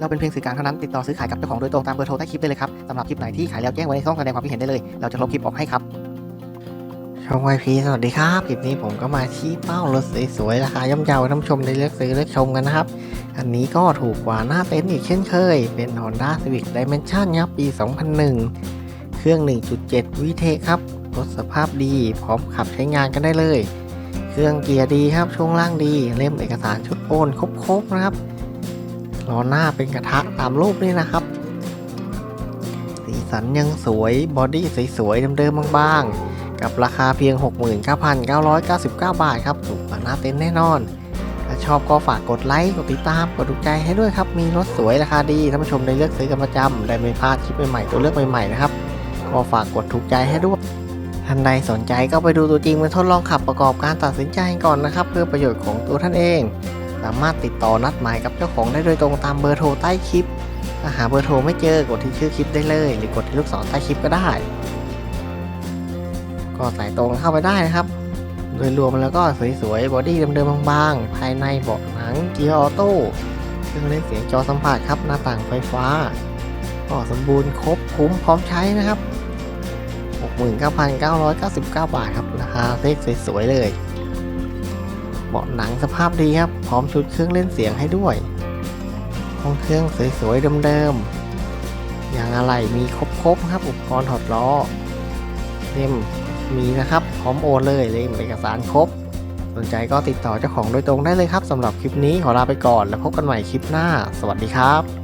เราเป็นเพียงสื่อกลางเท่านั้นติดต่อซื้อขายกับเจ้าของโดยตรงตามเบอร์โทรใต้คลิปได้เลยครับสำหรับคลิปไหนที่ขายแล้วแจ้งไว้ในช่องแสดงความคิดเห็นได้เลย เราจะลบคลิปออกให้ครับช่องวพีสวัสดีครับคลิปนี้ผมก็มาชี้เป้ารถสวยๆราคาย่อมเยาให้ท่านชมได้เลือกซื้อเลือกชมกันนะครับ อันนี้ก็ถูกกว่าหน้าเต็นท์อีกเช่นเคย เป็น Honda Civic Dimension ครับปี 2001 เครื่อง 1.7 วิเทครับรถสภาพดี พร้อมขับใช้งานกันได้เลย เครื่องเกียร์ดีครับช่วงล่างดี เล่มเอกสารชุดโอนครบๆนะครับ ล้อหน้าเป็นกระทะตามรูปนี่นะครับ สีสันยังสวยบอดี้สวยๆเดิมๆบางๆ กับราคาเพียง 69,999 บาทครับถูกกว่าหน้าเต็นท์แน่นอน ถ้าชอบก็ฝากกดไลค์ กดติดตาม กดถูกใจให้ด้วยครับ มีรถสวยราคาดีท่านผู้ชมได้เลือกซื้อกันประจำได้ไม่พลาดคลิปใหม่ๆตัวเลือกใหม่ๆนะครับก็ฝากกดถูกใจให้ด้วยท่านใดสนใจก็ไปดูตัวจริงมาทดลองขับประกอบการตัดสินใจก่อนนะครับ เพื่อประโยชน์ของตัวท่านเอง สามารถติดต่อนัดหมายกับเจ้าของได้โดยตรงตามเบอร์โทรใต้คลิปถ้าหาเบอร์โทรไม่เจอกดที่ชื่อคลิปได้เลย หรือกดที่ลูกศรใต้คลิปก็ได้ ก็สายตรงเข้าไปได้นะครับ โดยรวมแล้วก็สวยๆบอดี้เดิมๆบางๆ ภายในเบาะหนังเกียร์ออโต้เครื่องเล่นเสียงจอสัมผัสครับหน้าต่างไฟฟ้าก็สมบูรณ์ครบคุ้มพร้อมใช้นะครับ 69,999 บาทครับ ราคาเลขสวยๆเลย เบาะหนังสภาพดีครับ พร้อมชุดเครื่องเล่นเสียงให้ด้วย ห้องเครื่องสวยๆเดิมๆ อย่างอะไรมีครบๆครับอุปกรณ์ถอดล้อ เล่มมีนะครับ พร้อมโอนเลยเล่มเอกสารครบ สนใจก็ติดต่อเจ้าของโดยตรงได้เลยครับสำหรับคลิปนี้ขอลาไปก่อน แล้วพบกันใหม่คลิปหน้า สวัสดีครับ